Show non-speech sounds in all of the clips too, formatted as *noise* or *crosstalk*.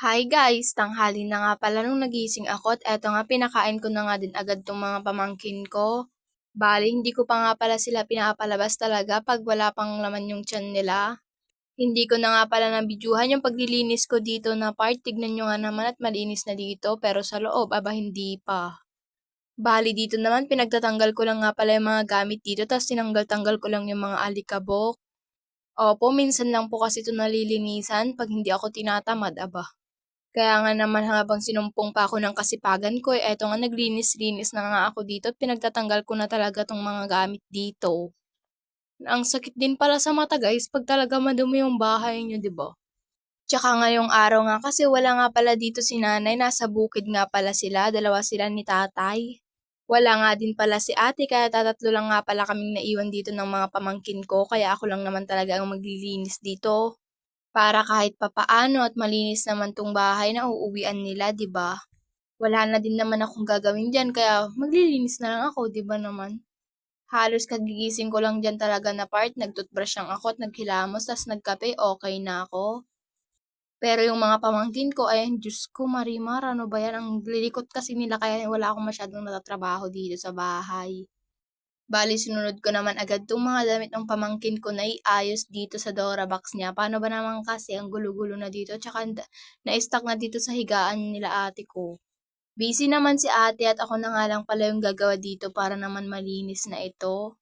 Hi guys! Tanghali na nga pala nung nagising ako at eto nga pinakain ko na nga din agad tong mga pamangkin ko. Bali, hindi ko pa nga pala sila pinapalabas talaga pag wala pang laman yung tiyan nila. Hindi ko na nga pala nabidyuhan yung paglilinis ko dito na part. Tignan nyo nga naman at malinis na dito pero sa loob, aba hindi pa. Bali dito naman, pinagtatanggal ko lang nga pala yung mga gamit dito tapos tinanggal-tanggal ko lang yung mga alikabok. Opo, minsan lang po kasi ito nalilinisan pag hindi ako tinatamad, aba. Kaya nga naman habang sinumpong pa ako ng kasipagan ko, eh, eto nga naglinis-linis na nga ako dito at pinagtatanggal ko na talaga tong mga gamit dito. Ang sakit din pala sa mata guys pag talaga madumi yung bahay nyo, di ba? Tsaka ngayong araw nga kasi wala nga pala dito si nanay, nasa bukid nga pala sila, dalawa sila ni tatay. Wala nga din pala si ate kaya tatatlo lang nga pala kaming naiwan dito ng mga pamangkin ko kaya ako lang naman talaga ang maglilinis dito. Para kahit papaano at malinis naman tong bahay na uuwian nila, 'di ba? Wala na din naman akong gagawin diyan kaya maglilinis na lang ako, 'di ba naman? Halos kagigising ko lang diyan talaga na part, nagtoothbrush lang ako at naghilamos tas nagkape, okay na ako. Pero yung mga pamangkin ko, ay Diyos ko, Marimar, ano ba yan? Ang lilikot kasi nila kaya wala akong masyadong natatrabaho dito sa bahay. Bali, sinunod ko naman agad itong mga damit ng pamangkin ko na iayos dito sa Dora box niya. Paano ba naman kasi ang gulo-gulo na dito? Tsaka na-stuck na dito sa higaan nila ate ko. Busy naman si ate at ako na nga lang pala yung gagawa dito para naman malinis na ito.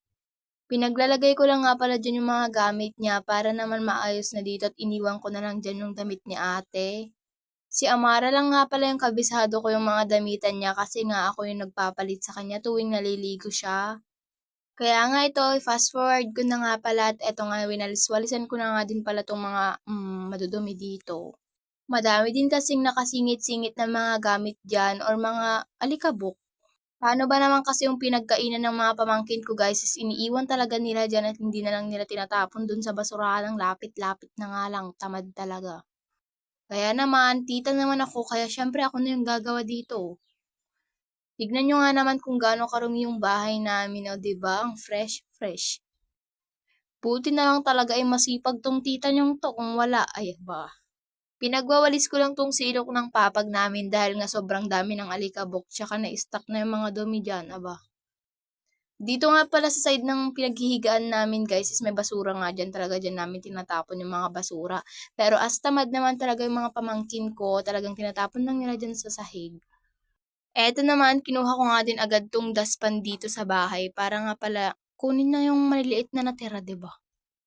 Pinaglalagay ko lang nga pala dyan yung mga gamit niya para naman maayos na dito at iniwan ko na lang dyan yung damit ni ate. Si Amara lang nga pala yung kabisado ko yung mga damitan niya kasi nga ako yung nagpapalit sa kanya tuwing naliligo siya. Kaya nga ito, fast forward ko na nga pala at eto nga winalis-walisan ko na nga din pala tong mga mm, madudumi dito. Madami din kasing nakasingit-singit na mga gamit dyan or mga alikabok. Paano ba naman kasi yung pinagkainan ng mga pamangkin ko guys is iniiwan talaga nila dyan at hindi na lang nila tinatapon dun sa basurahan ng lapit-lapit na nga lang, tamad talaga. Kaya naman, tita naman ako, kaya syempre ako na yung gagawa dito. Tignan nyo nga naman kung gaano karumi yung bahay namin, o ba diba? Ang fresh, fresh. Buti na lang talaga ay masipag tong tita nyong to kung wala, ay ba. Pinagwawalis ko lang tong silok ng papag namin dahil nga sobrang dami ng alikabok tsaka na-stuck na yung mga dumi dyan, aba. Dito nga pala sa side ng pinaghihigaan namin guys is may basura nga dyan talaga dyan namin tinatapon yung mga basura. Pero as tamad naman talaga yung mga pamangkin ko, talagang tinatapon lang nila dyan sa sahig. Eto naman, kinuha ko nga din agad tong daspan dito sa bahay para nga pala kunin na yung maliliit na natira, ba?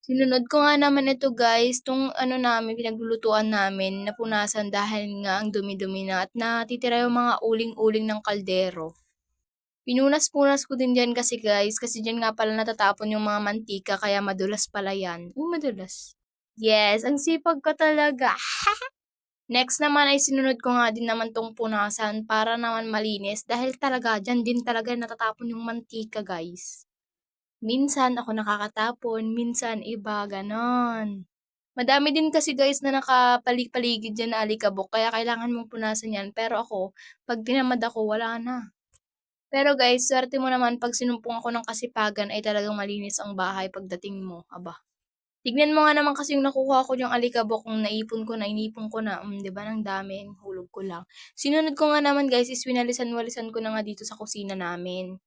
Sinunod ko nga naman ito guys, tong ano namin, pinaglulutuan namin, napunasan dahil nga ang dumi-dumi na at natitira yung mga uling-uling ng kaldero. Pinunas-punas ko din dyan kasi guys, kasi dyan nga pala natatapon yung mga mantika, kaya madulas pala yan. Uy, madulas. Yes, ang sipag ko talaga. *laughs* Next naman ay sinunod ko nga din naman tong punasan para naman malinis dahil talaga dyan din talaga natatapon yung mantika guys. Minsan ako nakakatapon, minsan iba, ganon. Madami din kasi guys na nakapalig-paligid dyan na alikabok, kaya kailangan mong punasan yan. Pero ako, pag tinamad ako, wala na. Pero guys, swerte mo naman pag sinumpong ako ng kasipagan ay talagang malinis ang bahay pagdating mo. Aba. Tignan mo nga naman kasi yung nakuha ko yung alikabok kung naipon ko na, inipon ko na, um, 'di ba nang dami, hulog ko lang. Sinunod ko nga naman guys is winalisan-walisan ko na nga dito sa kusina namin.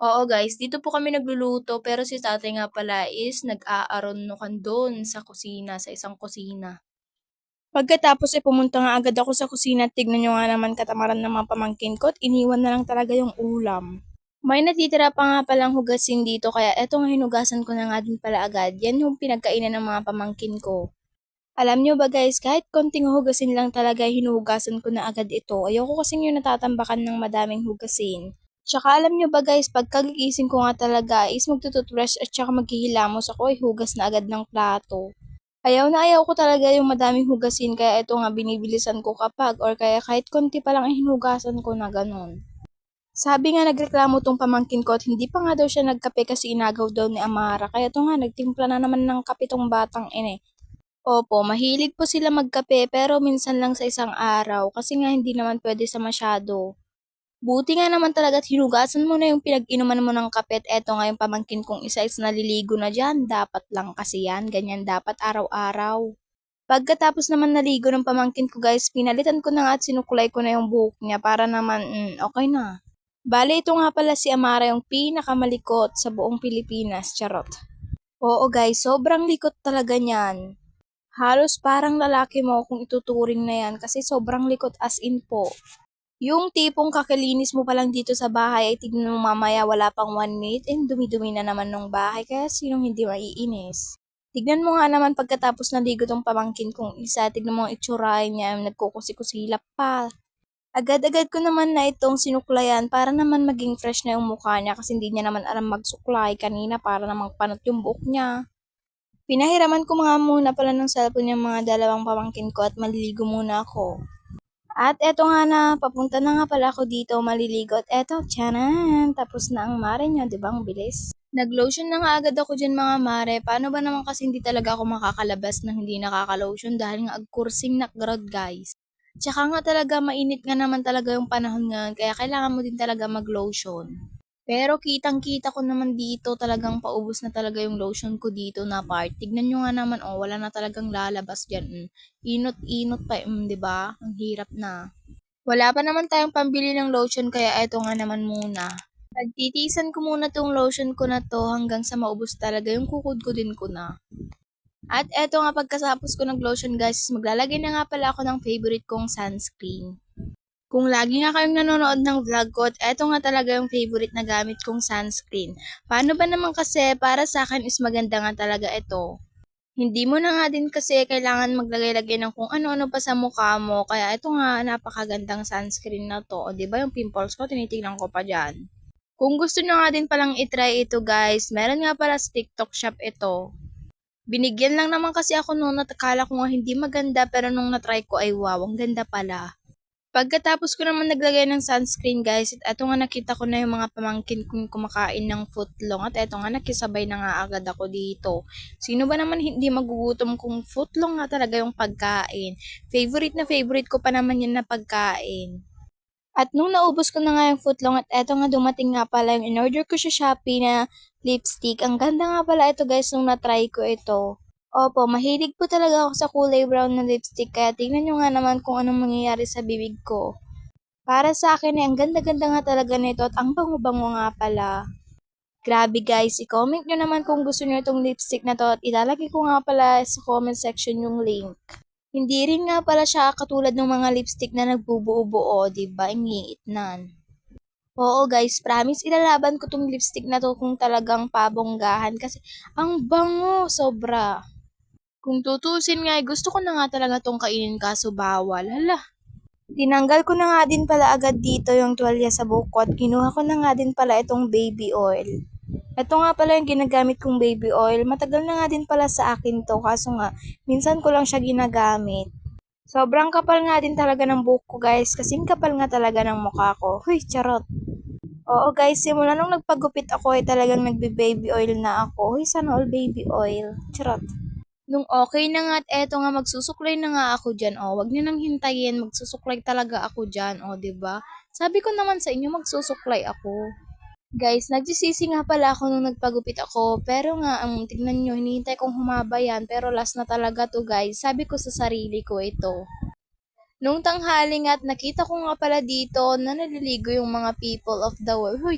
Oo guys, dito po kami nagluluto pero si tatay nga pala is nag-aaronukan doon sa kusina, sa isang kusina. Pagkatapos ay pumunta nga agad ako sa kusina at tignan nyo nga naman katamaran ng mga pamangkin ko at iniwan na lang talaga yung ulam. May natitira pa nga palang hugasin dito kaya eto nga hinugasan ko na nga din pala agad. Yan yung pinagkainan ng mga pamangkin ko. Alam nyo ba guys, kahit konting hugasin lang talaga hinuhugasan ko na agad ito. Ayoko kasing yung natatambakan ng madaming hugasin. Tsaka alam nyo ba guys, pagkagigising ko nga talaga is magtututbrush at tsaka maghihilamos ako ay hugas na agad ng plato. Ayaw na ayaw ko talaga yung madaming hugasin kaya ito nga binibilisan ko kapag or kaya kahit konti pa lang ay hinugasan ko na ganun. Sabi nga nagreklamo tong pamangkin ko at hindi pa nga daw siya nagkape kasi inagaw daw ni Amara kaya to nga nagtimpla na naman ng kape tong batang ine. Opo, mahilig po sila magkape pero minsan lang sa isang araw kasi nga hindi naman pwede sa masyado. Buti nga naman talaga at hinugasan mo na yung pinag-inuman mo ng kape at eto nga yung pamangkin kong isa is naliligo na dyan. Dapat lang kasi yan. Ganyan dapat araw-araw. Pagkatapos naman naligo ng pamangkin ko guys, pinalitan ko na nga at sinukulay ko na yung buhok niya para naman, mm, okay na. Bale, ito nga pala si Amara yung pinakamalikot sa buong Pilipinas, charot. Oo guys, sobrang likot talaga niyan. Halos parang lalaki mo kung ituturing na yan kasi sobrang likot as in po. Yung tipong kakalinis mo pa lang dito sa bahay ay tignan mo mamaya wala pang one minute and dumi-dumi na naman ng bahay kaya sinong hindi maiinis. Tignan mo nga naman pagkatapos naligo tong pamangkin kong isa, tignan mo ang itsurahin niya, nagkukusi-kusilap pa. Agad-agad ko naman na itong sinuklayan para naman maging fresh na yung mukha niya kasi hindi niya naman alam magsuklay kanina para namang panot yung buhok niya. Pinahiraman ko mga muna pala ng cellphone yung mga dalawang pamangkin ko at maliligo muna ako. At eto nga na, papunta na nga pala ako dito maliligo at eto, tiyanan, tapos na ang mare niya, di ba? Ang bilis. Nag-lotion na nga agad ako dyan mga mare. Paano ba naman kasi hindi talaga ako makakalabas ng hindi nakaka-lotion dahil nga agkursing nakgrod guys. Tsaka nga talaga mainit nga naman talaga yung panahon ngayon kaya kailangan mo din talaga mag-lotion. Pero kitang-kita ko naman dito talagang paubos na talaga yung lotion ko dito na part. Tignan nyo nga naman, oh, wala na talagang lalabas dyan. Mm. Inot-inot pa, mm, di ba? Ang hirap na. Wala pa naman tayong pambili ng lotion kaya eto nga naman muna. Pagtitisan ko muna tong lotion ko na to hanggang sa maubos talaga yung kukod ko din ko na. At eto nga pagkasapos ko ng lotion guys, maglalagay na nga pala ako ng favorite kong sunscreen. Kung lagi nga kayong nanonood ng vlog ko at eto nga talaga yung favorite na gamit kong sunscreen. Paano ba naman kasi para sa akin is maganda nga talaga ito. Hindi mo na nga din kasi kailangan maglagay-lagay ng kung ano-ano pa sa mukha mo. Kaya ito nga napakagandang sunscreen na to. O diba yung pimples ko, tinitignan ko pa dyan. Kung gusto nyo nga din palang itry ito guys, meron nga pala sa TikTok shop ito. Binigyan lang naman kasi ako noon at akala ko nga hindi maganda pero nung natry ko ay wow, ang ganda pala. Pagkatapos ko naman naglagay ng sunscreen guys, at eto nga nakita ko na yung mga pamangkin kong kumakain ng footlong at eto nga nakisabay na nga agad ako dito. Sino ba naman hindi magugutom kung footlong nga talaga yung pagkain? Favorite na favorite ko pa naman yan na pagkain. At nung naubos ko na nga yung footlong at eto nga dumating nga pala yung in-order ko sa Shopee na lipstick. Ang ganda nga pala ito guys nung na-try ko ito. Opo, mahilig po talaga ako sa kulay brown na lipstick kaya tingnan nyo nga naman kung anong mangyayari sa bibig ko. Para sa akin eh, ang ganda-ganda nga talaga nito at ang bango-bango nga pala. Grabe guys, i-comment nyo naman kung gusto nyo itong lipstick na to at ilalagay ko nga pala sa comment section yung link. Hindi rin nga pala siya katulad ng mga lipstick na nagbubuo-buo, diba? Ingiitnan. Oo guys, promise ilalaban ko tong lipstick na to kung talagang pabonggahan kasi ang bango, sobra. Kung tutusin nga, eh, gusto ko na nga talaga tong kainin kaso bawal. Hala. Tinanggal ko na nga din pala agad dito yung tuwalya sa buhok at kinuha ko na nga din pala itong baby oil. Ito nga pala yung ginagamit kong baby oil. Matagal na nga din pala sa akin to kaso nga minsan ko lang siya ginagamit. Sobrang kapal nga din talaga ng buhok ko guys. Kasing kapal nga talaga ng mukha ko. Huy, charot. Oo guys, simula nung nagpagupit ako ay talagang nagbe-baby oil na ako. Huy, sana all baby oil. Charot. Nung okay na nga at eto nga magsusuklay na nga ako dyan, oh, wag niyo nang hintayin, magsusuklay talaga ako dyan, oh, 'di ba? Sabi ko naman sa inyo magsusuklay ako. Guys, nagsisisi nga pala ako nung nagpagupit ako, pero nga, ang tignan nyo, hinihintay kong humaba yan, pero last na talaga to guys. Sabi ko sa sarili ko ito. Nung tanghali nga at nakita ko nga pala dito na naliligo yung mga people of the world. Huy,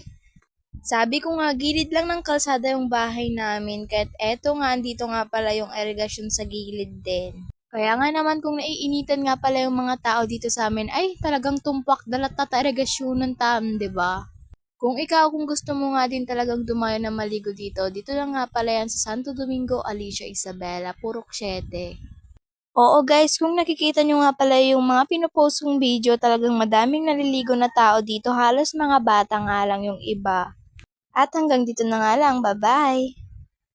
sabi ko nga, gilid lang ng kalsada yung bahay namin, kahit eto nga, andito nga pala yung irigasyon sa gilid din. Kaya nga naman kung naiinitan nga pala yung mga tao dito sa amin, ay talagang tumpak dalat tata irigasyon ng tam, ba? Diba? Kung ikaw, kung gusto mo nga din talagang dumayo na maligo dito, dito lang nga pala yan sa Santo Domingo, Alicia Isabela, Purok 7. Oo guys, kung nakikita nyo nga pala yung mga pinopost kong video, talagang madaming naliligo na tao dito, halos mga bata nga lang yung iba. At hanggang dito na nga lang, bye-bye!